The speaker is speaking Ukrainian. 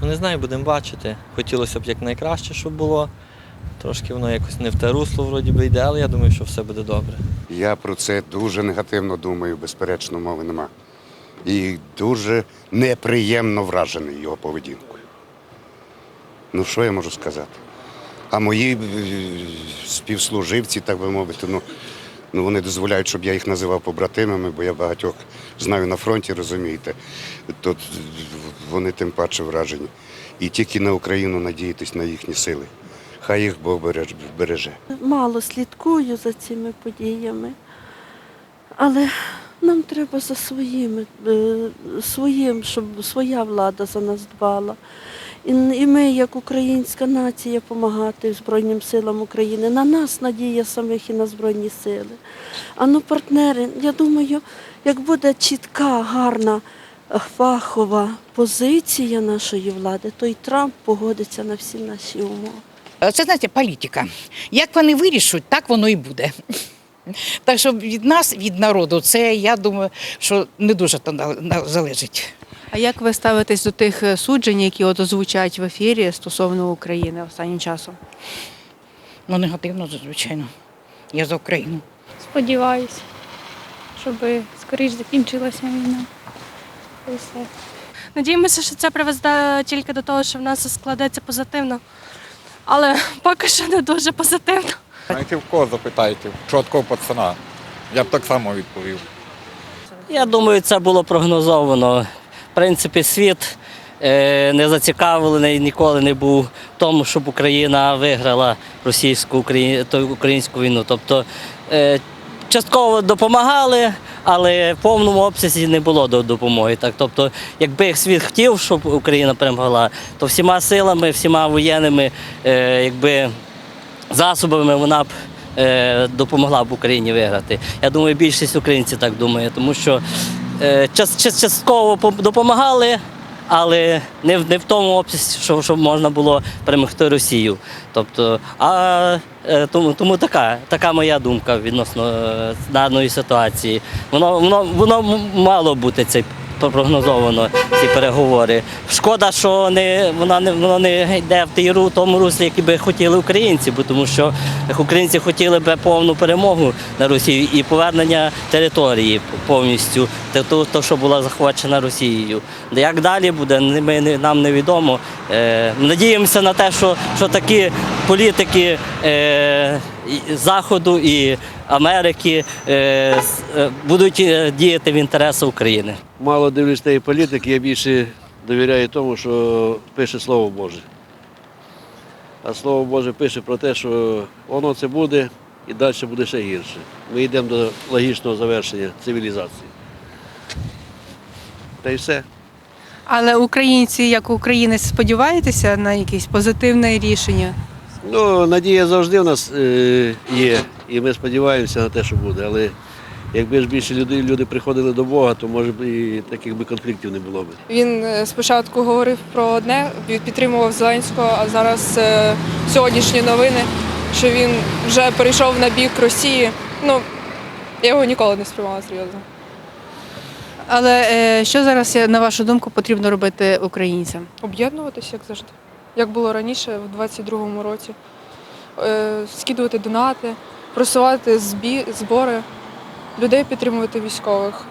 Ну не знаю, будемо бачити. Хотілося б якнайкраще, щоб було. Трошки воно якось не в те русло вроді би йде, але я думаю, що все буде добре. Я про це дуже негативно думаю, безперечно, мови нема. І дуже неприємно вражений його поведінкою. Ну, що я можу сказати? А мої е, співслуживці, так би мовити, ну, ну вони дозволяють, щоб я їх називав побратимами, бо я багатьох знаю на фронті, розумієте. Тут вони тим паче вражені. І тільки на Україну надіятись на їхні сили. Хай їх Бог береже. Мало слідкую за цими подіями, але нам треба за своїми, е, своїм, щоб своя влада за нас дбала. І, ми, як українська нація, допомагати Збройним силам України. На нас надія самих і на Збройні сили. А ну, партнери, я думаю, як буде чітка, гарна, е, фахова позиція нашої влади, то і Трамп погодиться на всі наші умови. Е, Це знаєте, політика. Як вони вирішуть, так воно і буде. Так що від нас, від народу, це я думаю, що не дуже залежить. А як ви ставитесь до тих е, суджень, які от озвучають в ефірі стосовно України останнім часом? Ну, негативно, звичайно. Я за Україну. Сподіваюся, щоб скоріш закінчилася війна. І все. Надіємося, що це приведе тільки до того, що в нас складеться позитивно. Але поки що не дуже позитивно. Знаєте, в кого запитайте? Чоткого пацана. Я б так само відповів. Я думаю, це було прогнозовано. В принципі, світ е, не зацікавлений, ніколи не був в тому, щоб Україна виграла російську українську війну. Тобто е, частково допомагали, але в повному обсязі не було до- допомоги. Так, тобто, якби світ хотів, щоб Україна перемогла, то всіма силами, всіма воєнними, е, якби засобами вона б е, допомогла б Україні виграти. Я думаю, більшість українців так думає, тому що е, час, час- частково пом- допомагали, але не в, не в тому обсязі, що, щоб можна було перемогти Росію. Тобто, а е, тому, тому така, така моя думка відносно даної ситуації. Воно, воно, воно мало бути цей прогнозовано ці переговори. Шкода, що не вона не воно не йде в тій ру- тому руслі, які би хотіли українці, бо тому що українці хотіли би повну перемогу на Росію і повернення території повністю, то, то, що була захвачена Росією. Як далі буде, ми, нам невідомо. Е, надіємося на те, що, що такі політики е, Заходу і Америки е, е, будуть е, діяти в інтересах України. Мало дивлюсь тієї політики, я більше довіряю тому, що пише Слово Боже. А Слово Боже пише про те, що воно це буде і далі буде ще гірше. Ми йдемо до логічного завершення цивілізації. Та й все. Але українці, як українець, сподіваєтеся на якесь позитивне рішення? Ну, надія завжди в нас е, є, і ми сподіваємося на те, що буде. Але якби ж більше людей, люди приходили до Бога, то може б і таких би конфліктів не було б. Він е, спочатку говорив про одне, підтримував Зеленського, а зараз е, сьогоднішні новини, що він вже перейшов на бік Росії. Ну, я його ніколи не сприймала серйозно. Але е, що зараз, на вашу думку, потрібно робити українцям? Об'єднуватися, як завжди, як було раніше, в 22-му році. Е, скидувати донати, просувати збори, людей підтримувати військових.